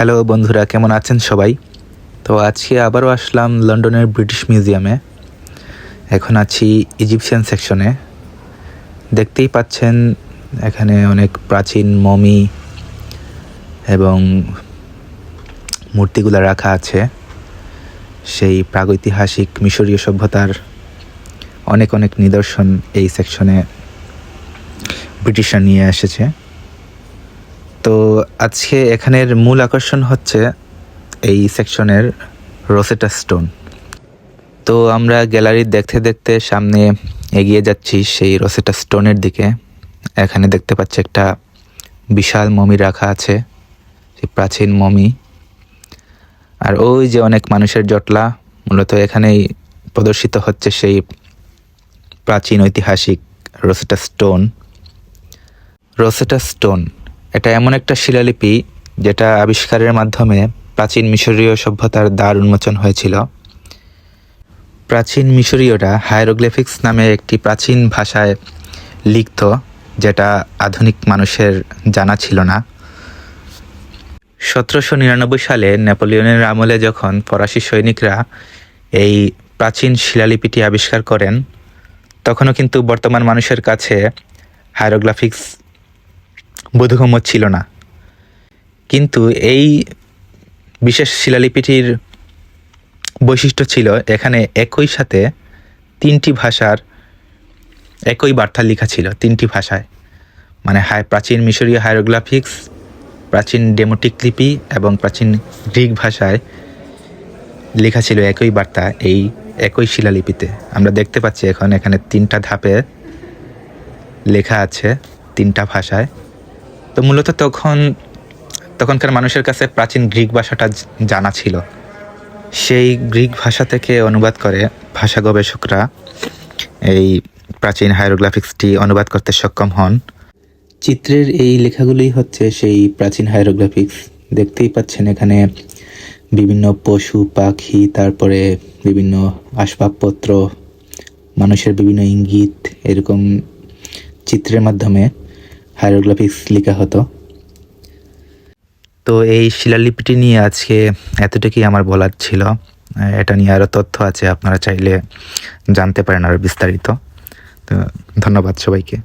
Hello বন্ধুরা, কেমন আছেন সবাই? তো আজকে আবারও আসলাম লন্ডনের ব্রিটিশ মিউজিয়ামে। এখন আছি ইজিপশিয়ান সেকশনে। দেখতেই পাচ্ছেন, এখানে অনেক প্রাচীন মমি এবং মূর্তিগুলো রাখা আছে। সেই প্রাগৈতিহাসিক মিশরীয় সভ্যতার অনেক অনেক নিদর্শন এই সেকশনে ব্রিটিশরা নিয়ে এসেছে। তো আজকে এখানের মূল আকর্ষণ হচ্ছে এই সেকশনের রোসেটা স্টোন। তো আমরা গ্যালারি দেখতে দেখতে সামনে এগিয়ে যাচ্ছি সেই রোসেটা স্টোনের দিকে। এখানে দেখতে পাচ্ছি একটা বিশাল মমি রাখা আছে সেই প্রাচীন মমি। আর ওই যে অনেক মানুষের জটলা, মূলত এখানেই প্রদর্শিত হচ্ছে সেই প্রাচীন ঐতিহাসিক রোসেটা স্টোন। রোসেটা স্টোন এটা এমন একটা শিলালিপি যেটা আবিষ্কারের মাধ্যমে প্রাচীন মিশরীয় সভ্যতার দ্বার উন্মোচন হয়েছিল। প্রাচীন মিশরীয়রা হায়ারোগ্লিফিক্স নামে একটি প্রাচীন ভাষায় লিখত, যেটা আধুনিক মানুষের জানা ছিল না। সতেরোশো নিরানব্বই সালে নেপোলিয়নের আমলে যখন ফরাসি সৈনিকরা এই প্রাচীন শিলালিপিটি আবিষ্কার করেন, তখনও কিন্তু বর্তমান মানুষের কাছে হায়ারোগ্রাফিক্স বোধগম্য ছিল না। কিন্তু এই বিশেষ শিলালিপিটির বৈশিষ্ট্য ছিল, এখানে একই সাথে তিনটি ভাষার একই বার্তা লেখা ছিল, তিনটি ভাষায়। মানে হাই প্রাচীন মিশরীয় হায়ারোগ্রাফিক্স প্রাচীন ডেমোটিক লিপি এবং প্রাচীন গ্রিক ভাষায় লেখা ছিল একই বার্তা এই একই শিলালিপিতে। আমরা দেখতে পাচ্ছি এখন এখানে তিনটা ধাপে লেখা আছে তিনটা ভাষায়। তো মূলত তখন, তখনকার মানুষের কাছে প্রাচীন গ্রিক ভাষাটা জানা ছিল। সেই গ্রিক ভাষা থেকে অনুবাদ করে ভাষা গবেষকরা এই প্রাচীন হায়ারোগ্রাফিক্সটি অনুবাদ করতে সক্ষম হন। চিত্রের এই লেখাগুলোই হচ্ছে সেই প্রাচীন হায়ারোগ্রাফিক্স দেখতেই পাচ্ছেন এখানে বিভিন্ন পশু, পাখি, তারপরে বিভিন্ন আসবাবপত্র, মানুষের বিভিন্ন ইঙ্গিত, এরকম চিত্রের মাধ্যমে। হায়ারোগ্রাফিক্স লেখা হতো। তো এই শিলালিপিটি নিয়ে আজকে এতটুকুই আমার বলার ছিল। এটা নিয়ে আরও তথ্য আছে, আপনারা চাইলে জানতে পারেন আরও বিস্তারিত। তো ধন্যবাদ সবাইকে।